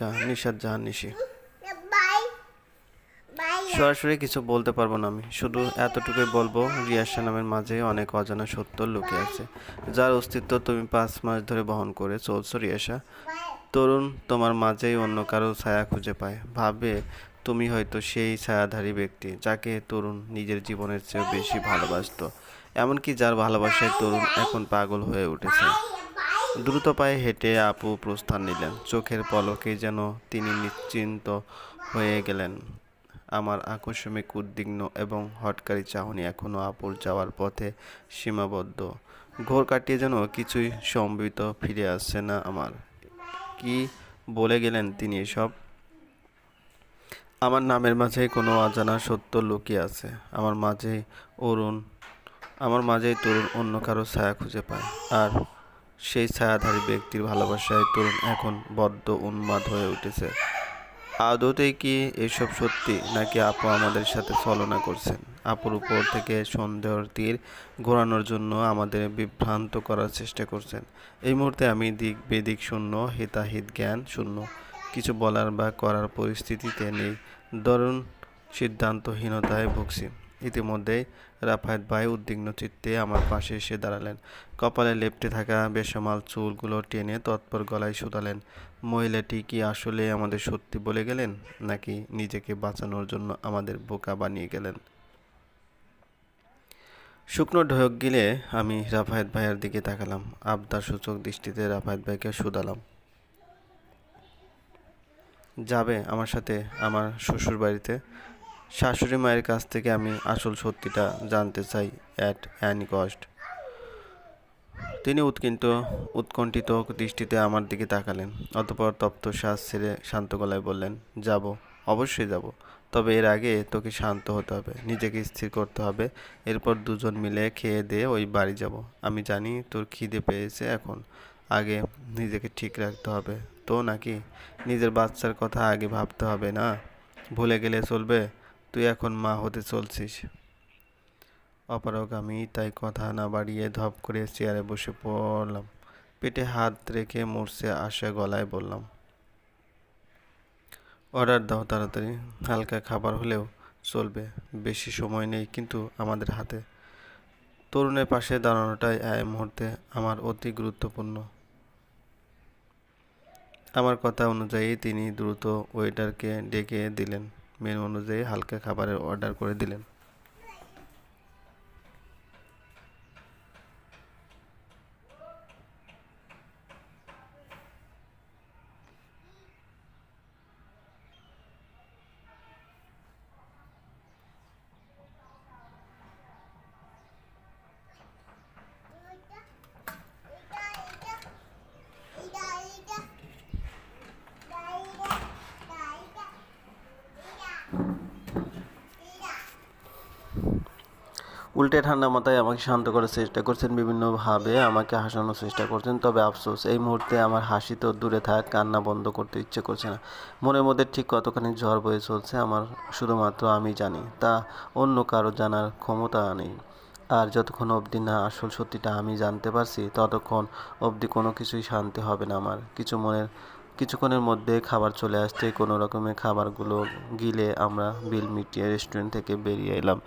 নিশাদ জাহান নিশি সরাসরি কিছু বলতে পারব না আমি। শুধু এতটুকুই বলব রিয়াসা নামের মাঝে অনেক অজানা সত্য লুকিয়ে আছে যার অস্তিত্ব তুমি পাঁচ মাস ধরে বহন করে চলছো রিয়াসা তরুণ তোমার মাঝেই অন্য কারও ছায়া খুঁজে পায়। ভাবে তুমি হয়তো সেই ছায়াধারী ব্যক্তি যাকে তরুণ নিজের জীবনের চেয়েও বেশি ভালোবাসতো। এমনকি যার ভালোবাসায় তরুণ এখন পাগল হয়ে উঠেছে। দ্রুত পায়ে হেঁটে আপু প্রস্থান নিলেন। চোখের পলকে যেন তিনি নিশ্চিন্ত হয়ে গেলেন। আমার আকস্মিক উদ্বিগ্ন এবং হটকারী চাহনি এখনও আপুর যাওয়ার পথে সীমাবদ্ধ। ঘোর কাটিয়ে যেন কিছুই সম্বিত ফিরে আসছে না আমার। কি বলে গেলেন তিনি এসব? আমার নামের মাঝে কোনো অজানা সত্য লুকিয়ে আছে। আমার মাঝে অরুণ, আমার মাঝেই তরুণ অন্য কারও ছায়া খুঁজে পায়। আর সেই ছায়াধারী ব্যক্তির ভালোবাসায় তরুণ এখন বদ্ধ উন্মাদ হয়ে উঠেছে। আদতেই কি এসব সত্যি, নাকি আপু আমাদের সাথে ছলনা করছেন? আপুর উপর থেকে সন্দেহর তীর ঘোরানোর জন্য আমাদের বিভ্রান্ত করার চেষ্টা করছেন। এই মুহূর্তে আমি দিক বেদিক শূন্য, হিতাহিত জ্ঞান শূন্য। কিছু বলার বা করার পরিস্থিতিতে নেই। দরুন সিদ্ধান্তহীনতায় ভুগছি। ইতিমধ্যেই রাফায়েত ভাই উদ্বিগ্ন চিত্তে আমার পাশে এসে দাঁড়ালেন। কপালে লেপ্টে থাকা বেসামাল চুলগুলো টেনে তৎপর গলায় শুধালেন। মহিলাটি কি আসলে আমাদের সত্যি বলে গেলেন, নাকি নিজেকে বাঁচানোর জন্য আমাদের বোকা বানিয়ে গেলেন? শুকনো ঢয়ক গিলে আমি রাফায়েত ভাইয়ের দিকে তাকালাম। আবদার সূচক দৃষ্টিতে রাফায়েত ভাইকে শুধালাম। যাবে আমার সাথে আমার শ্বশুর বাড়িতে শাশুড়ি মায়ের কাছ থেকে আমি আসল সত্যিটা জানতে চাই অ্যাট অ্যানি কস্ট তিনি উৎকণ্ঠ উৎকণ্ঠিত দৃষ্টিতে আমার দিকে তাকালেন, অতপর তপ্ত শ্বাস ছেড়ে শান্ত গলায় বললেন, যাব, অবশ্যই যাব, তবে এর আগে তোকে শান্ত হতে হবে, নিজেকে স্থির করতে হবে, এরপর দুজন মিলে খেয়ে দিয়ে ওই বাড়ি যাব। আমি জানি তোর খিদে পেয়েছে এখন, আগে নিজেকে ঠিক রাখতে হবে, তো নাকি? নিজের বাচ্চার কথা আগে ভাবতে হবে না? ভুলে গেলে চলবে? তুই এখন মা হতে চলছিস। অপারক আমি তাই কথা না বাড়িয়ে ধপ করে চেয়ারে বসে পড়লাম। পেটে হাত রেখে মরছে আশা গলায় বললাম, অর্ডার দাও তাড়াতাড়ি, হালকা খাবার হলেও চলবে, বেশি সময় নেই কিন্তু আমাদের হাতে। তরুণের পাশে দাঁড়ানোটাই এই মুহূর্তে আমার অতি গুরুত্বপূর্ণ। আমার কথা অনুযায়ী তিনি দ্রুত ওয়েটারকে ডেকে দিলেন। মেনু অনুযায়ী হালকা খাবারের অর্ডার করে দিলেন। উল্টে ঠান্ডা মাথায় আমাকে শান্ত করার চেষ্টা করছেন, বিভিন্নভাবে আমাকে হাসানোর চেষ্টা করছেন। তবে আফসোস, এই মুহূর্তে আমার হাসি তো দূরে থাক, কান্না বন্ধ করতে ইচ্ছে করছে না। মনের মধ্যে ঠিক কতখানি ঝড় বয়ে চলছে আমার শুধুমাত্র আমি জানি, তা অন্য কারও জানার ক্ষমতা নেই। আর যতক্ষণ অবধি না আসল সত্যিটা আমি জানতে পারছি, ততক্ষণ অবধি কোনো কিছুই শান্তি হবে না আমার। কিছু মনের, কিছুক্ষণের মধ্যে খাবার চলে আসতে কোনো রকমের খাবারগুলো গিলে আমরা বিল মিটিয়ে রেস্টুরেন্ট থেকে বেরিয়ে এলাম।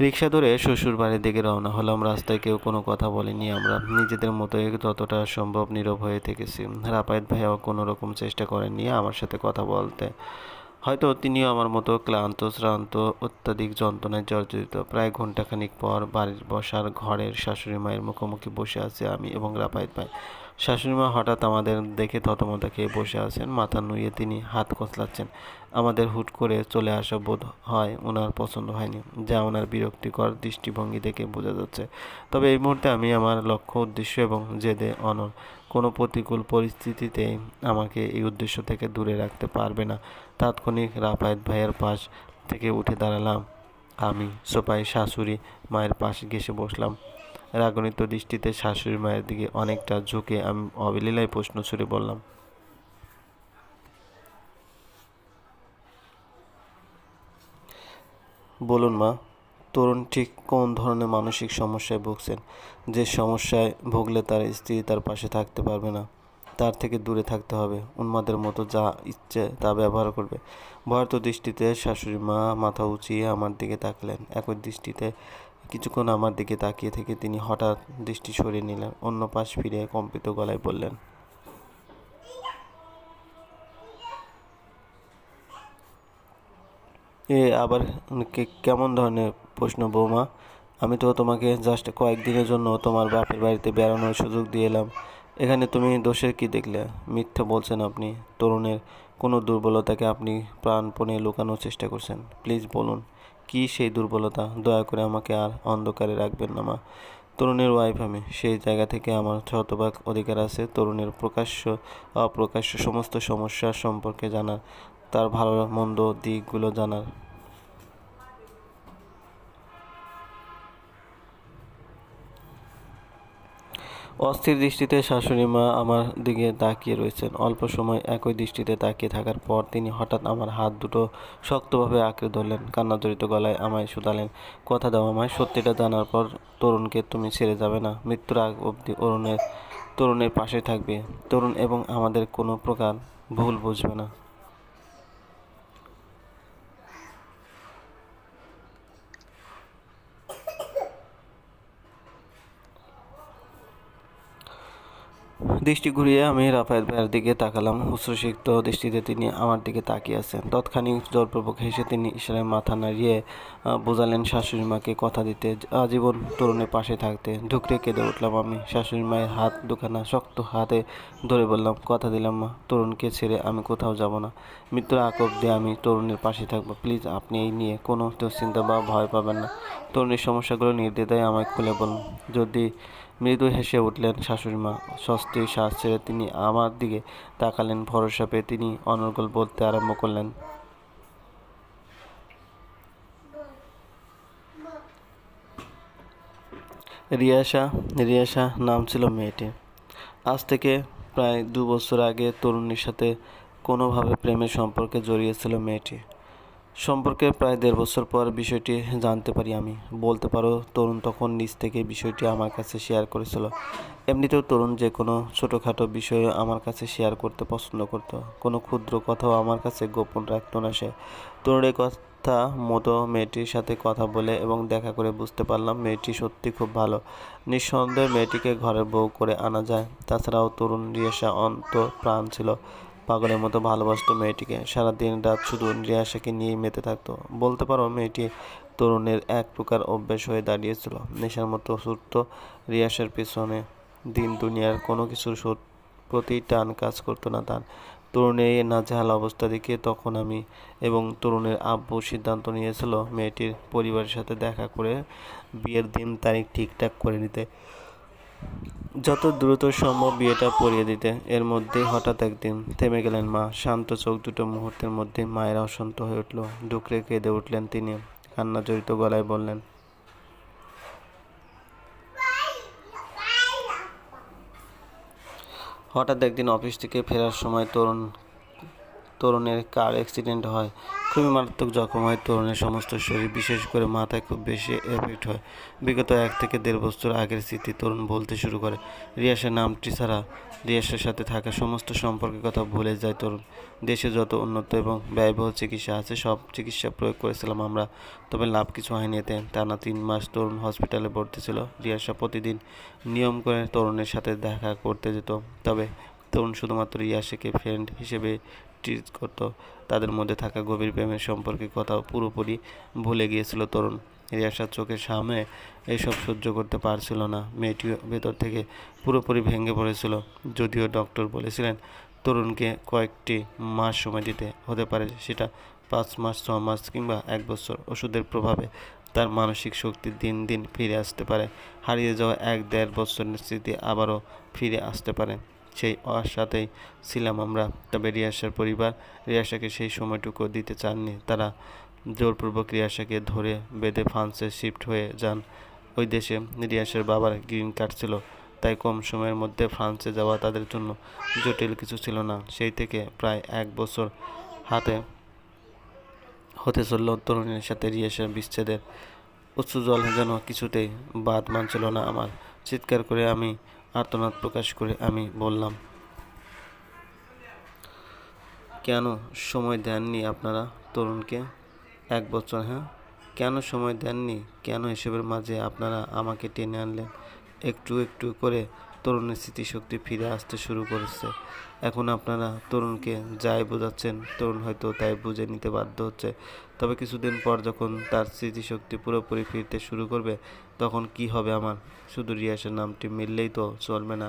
রিক্সা ধরে শ্বশুর বাড়ির দিকে রওনা হলাম। রাস্তায় কেউ কোনো কথা বলেনি আমরা। নিজেদের মতো যতটা সম্ভব নীরব হয়ে থেকেছি। রাপায়েত ভাইয়াও কোনো রকম চেষ্টা করেননি আমার সাথে কথা বলতে। হয়তো তিনিও আমার মতো ক্লান্ত, শ্রান্ত, অত্যাধিক যন্ত্রণায় জর্জরিত। প্রায় ঘন্টাখানিক পর বাড়ির বসার ঘরের শাশুড়ি মায়ের মুখোমুখি বসে আছে আমি এবং রাপায়েত ভাই। শাশুড়ি মা হঠাৎ আমাদের দেখে থতমত খেয়ে বসে আছেন, মাথা নুয়ে তিনি হাত কচলাচ্ছেন। আমাদের হুট করে চলে আসা বোধ হয় ওনার পছন্দ হয়নি, যা ওনার বিরক্তিকর দৃষ্টিভঙ্গি দেখে বোঝা যাচ্ছে। তবে এই মুহূর্তে আমি আমার লক্ষ্য, উদ্দেশ্য এবং জেদে অনর কোনো প্রতিকূল পরিস্থিতিতে আমাকে এই উদ্দেশ্য থেকে দূরে রাখতে পারবে না। তাৎক্ষণিক রাফায়েত ভাইয়ের পাশ থেকে উঠে দাঁড়ালাম। আমি সোপায় শাশুড়ি মায়ের পাশে ঘেসে বসলাম। রাগণিত দৃষ্টিতে শাশুড়ি মায়ের দিকে অনেকটা ঝুঁকে আমি অবলীলায় প্রশ্ন ছুড়ে বললাম, বলুন মা তরুণ ঠিক কোন ধরনের মানসিক সমস্যায় ভুগছেন? যে সমস্যায় ভুগলে তার স্ত্রী তার পাশে থাকতে পারবে না। তার থেকে দূরে থাকতে হবে। উন্মাদের মতো যা ইচ্ছে তা ব্যবহার করবে। ভয়ার্ত দৃষ্টিতে শাশুড়ি মা মাথা উঁচিয়ে আমার দিকে তাকলেন। একই দৃষ্টিতে কিছুক্ষণ আমার দিকে তাকিয়ে থেকে তিনি হঠাৎ দৃষ্টি সরিয়ে নিলেন। অন্য পাশ ফিরে কম্পিত গলায় বললেন এ, আবার কেমন ধরনের প্রশ্ন, বৌমা? আমি তো তোমাকে জাস্ট কয়েকদিনের জন্য তোমার বাপের বাড়িতে বেড়ানোর সুযোগ দিয়ে এলাম। এখানে তুমি দোষের কি দেখলে? মিথ্যে বলছেন আপনি। তরুণের কোনো দুর্বলতাকে আপনি প্রাণপণে লুকানোর চেষ্টা করছেন। প্লিজ বলুন, কি সেই দুর্বলতা? দয়া করে আমাকে আর অন্ধকারে রাখবেন না, মা। তরুণের ওয়াইফ আমি। সেই জায়গা থেকে আমার শতভাগ অধিকার আছে। তরুণের প্রকাশ্য, অপ্রকাশ্য সমস্ত সমস্যার সম্পর্কে জানার তার ভালো মন্দ দিকগুলো জানার। অস্থির দৃষ্টিতে শাশুড়ি মা আমার দিকে তাকিয়ে রয়েছেন। অল্প সময় একই দৃষ্টিতে তাকিয়ে থাকার পর তিনি হঠাৎ আমার হাত দুটো শক্তভাবে আঁকড়ে ধরলেন। কান্নাজড়িত গলায় আমায় শুধালেন, কথা দাও আমায়, সত্যিটা জানার পর তরুণকে তুমি ছেড়ে যাবে না। মৃত্যুর আগ অবধি অরুণের, তরুণের পাশে থাকবে। তরুণ এবং আমাদের কোনো প্রকার ভুল বুঝবে না। দৃষ্টি ঘুরিয়ে আমি রাফায়েত ভাইয়ের দিকে তাকালাম। উচ্ছ্বসিক্ত দৃষ্টিতে তিনি আমার দিকে তাকিয়ে আছেন। তৎক্ষণিক জোরপূর্বক হেসে তিনি ইশারায় মাথা নাড়িয়ে বোঝালেন, শাশুড়ি মাকে কথা দিতে আজীবন তরুণের পাশে থাকতে। ঢুকরে কেঁদে উঠলাম আমি। শাশুড়ি মায়ের হাত দুখানা শক্ত হাতে ধরে বললাম, কথা দিলাম মা, তরুণকে ছেড়ে আমি কোথাও যাব না। মৃত্যুর আগ অব্দি আমি তরুণের পাশে থাকব। প্লিজ, আপনি এই নিয়ে কোনো দুশ্চিন্তা বা ভয় পাবেন না। তরুণের সমস্যাগুলো নির্দ্বিধায় আমায় খুলে বলুন। যদি মৃদু হেসে উঠলেন শাশুড়ি মা। স্বস্তির শ্বাস ছেড়ে তিনি আমার দিকে তাকালেন, ভরসা পেয়ে তিনি অনর্গল বলতে আরম্ভ করলেন, রিয়াশা রিয়াশা নাম ছিল মেয়েটি আজ থেকে প্রায় দু বছর আগে তরুণীর সাথে কোনোভাবে প্রেমের সম্পর্কে জড়িয়েছিল মেয়েটি। সম্পর্কের প্রায় দেড় বছর পর বিষয়টি জানতে পারি আমি। বলতে পারো, তরুণ তখন নিজ থেকে বিষয়টি আমার কাছে শেয়ার করেছিল। এমনিতেও তরুণ যে কোনো ছোটোখাটো বিষয়ে আমার কাছে শেয়ার করতে পছন্দ করত। কোনো ক্ষুদ্র কথাও আমার কাছে গোপন রাখত না সে। তরুণের কথা মতো মেয়েটির সাথে কথা বলে এবং দেখা করে বুঝতে পারলাম মেয়েটি সত্যি খুব ভালো। নিঃসন্দেহে মেয়েটিকে ঘরের বউ করে আনা যায়। তাছাড়াও তরুণ রিয়াসা অন্ত প্রাণ ছিল। পাগলের মতো ভালোবাসতো মেয়েটিকে। সারা দিন রাত শুধু রিয়াসাকে নিয়ে মেতে থাকতো। বলতে পারো, মেয়েটি তরুণের এক প্রকার অভ্যাস হয়ে দাঁড়িয়েছিল। নেশার মতো ছুটত রিয়াসের পিছনে দিন দুনিয়ার কোনো কিছুর প্রতি টান কাজ করতো না তার। তরুণের এই নাজেহাল অবস্থা দেখে তখন আমি এবং তরুণের আব্বু সিদ্ধান্ত নিয়েছিল মেয়েটির পরিবারের সাথে দেখা করে বিয়ের দিন তারিখ ঠিকঠাক করে নিতে। যত দ্রুত সম্ভব বিয়েটা পড়িয়ে দিতে। এর মধ্যেই হঠাৎ একদিন থেমে গেলেন মা। শান্ত চোখ দুটো মুহূর্তের মধ্যে মায়ের অশান্ত হয়ে উঠল। ডুকরে কেঁদে উঠলেন তিনি। কান্না জড়িত গলায় বললেন, হঠাৎ একদিন অফিস থেকে ফেরার সময় তরুণ, তরুণের কার অ্যাক্সিডেন্ট হয়? খুবই মারাত্মক জখম হয়, তরুণের সমস্ত শরীর, বিশেষ করে মাথায় খুব বেশি এফেক্ট হয়। বিগত এক থেকে দেড় বছর আগের স্মৃতি তরুণ বলতে শুরু করে। রিয়াসের নামটি ছাড়া রিয়াসের সাথে থাকা সমস্ত সম্পর্কের কথা ভুলে যায় তরুণ। দেশে যত উন্নত এবং ব্যয়বহুল চিকিৎসা আছে, সব চিকিৎসা প্রয়োগ করেছিলাম আমরা। তবে লাভ কিছু হয়নি এতে। টানা তিন মাস তরুণ হসপিটালে ভর্তি ছিল। রিয়াসা প্রতিদিন নিয়ম করে তরুণের সাথে দেখা করতে যেত। তবে তরুণ শুধুমাত্র রিয়াসাকে ফ্রেন্ড হিসেবে ট্রিট করত। তাদের মধ্যে থাকা গভীর প্রেমের সম্পর্কে কথা পুরোপুরি ভুলে গিয়েছিল তরুণ। রিয়াসার চোখের সামনে এসব সহ্য করতে পারছিল না। মেয়েটি ভেতর থেকে পুরোপুরি ভেঙে পড়েছিল। যদিও ডক্টর বলেছিলেন, তরুণকে কয়েকটি মাস সময় দিতে হতে পারে, সেটা পাঁচ মাস, ছ মাস কিংবা এক বছর ওষুধের প্রভাবে তার মানসিক শক্তি দিন দিন ফিরে আসতে পারে। হারিয়ে যাওয়া এক দেড় বছরের স্মৃতি আবারও ফিরে আসতে পারে। সেই আশাতেই ছিলাম আমরা। তবে রিয়াসার পরিবার রিয়াসাকে সেই সময়টুকু দিতে চাননি। তারা জোরপূর্বক রিয়াসাকে ধরে বেঁধে ফ্রান্সে শিফট হয়ে যান। ওই দেশে রিয়াসের বাবার গ্রিন কার্ড ছিল। তাই কম সময়ের মধ্যে ফ্রান্সে যাওয়া তাদের জন্য জটিল কিছু ছিল না। সেই থেকে প্রায় এক বছর হাতে হতে চলল তরুণীর সাথে রিয়াসের বিচ্ছেদের। উচ্চ জল যেন কিছুতেই বাদ মানছিল না আমার। চিৎকার করে আমি আর্তনাদ প্রকাশ করে আমি বললাম, কেন সময় দেননি আপনারা তরুণকে এক বছর হ্যাঁ? কেন সময় দেননি? কেন এসবের মাঝে আপনারা আমাকে টেনে আনলেন? একটু একটু করে তরুণের স্মৃতিশক্তি ফিরে আসতে শুরু করেছে। এখন আপনারা তরুণকে যাই বোঝাচ্ছেন, তরুণ হয়তো তাই বুঝে নিতে বাধ্য হচ্ছে। তবে কিছুদিন পর যখন তার স্মৃতিশক্তি পুরোপুরি ফিরতে শুরু করবে, তখন কি হবে আমার? শুধু রিয়াসের নামটি মিললেই তো চলবে না,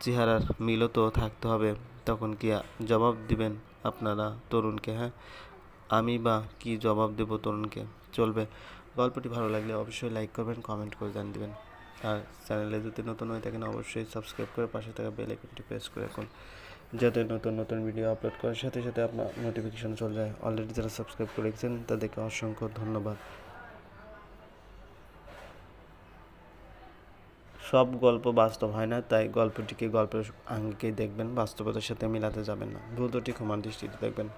চেহারার মিলও তো থাকতে হবে। তখন কি জবাব দিবেন আপনারা তরুণকে হ্যাঁ? আমি বা কি জবাব দেব তরুণকে? চলবে। গল্পটি ভালো লাগলে অবশ্যই লাইক করবেন, কমেন্ট করে জানিয়ে দেবেন। আর চ্যানেলে যদি নতুন হয়ে থাকেন, অবশ্যই সাবস্ক্রাইব করে পাশে থাকা বেল আইকনটি প্রেস করে রাখুন। যাতে নতুন নতুন ভিডিও আপলোড করার সাথে সাথে আপনার নোটিফিকেশন চলে যায়। অলরেডি যারা সাবস্ক্রাইব করে রেখেছেন, তাদেরকে অসংখ্য ধন্যবাদ। সব গল্প বাস্তব হয় না, তাই গল্পটিকে গল্পের আঙ্গিকেই দেখবেন, বাস্তবতার সাথে মিলাতে যাবেন না। দ্রুতটি ক্ষমার দৃষ্টিতে দেখবেন।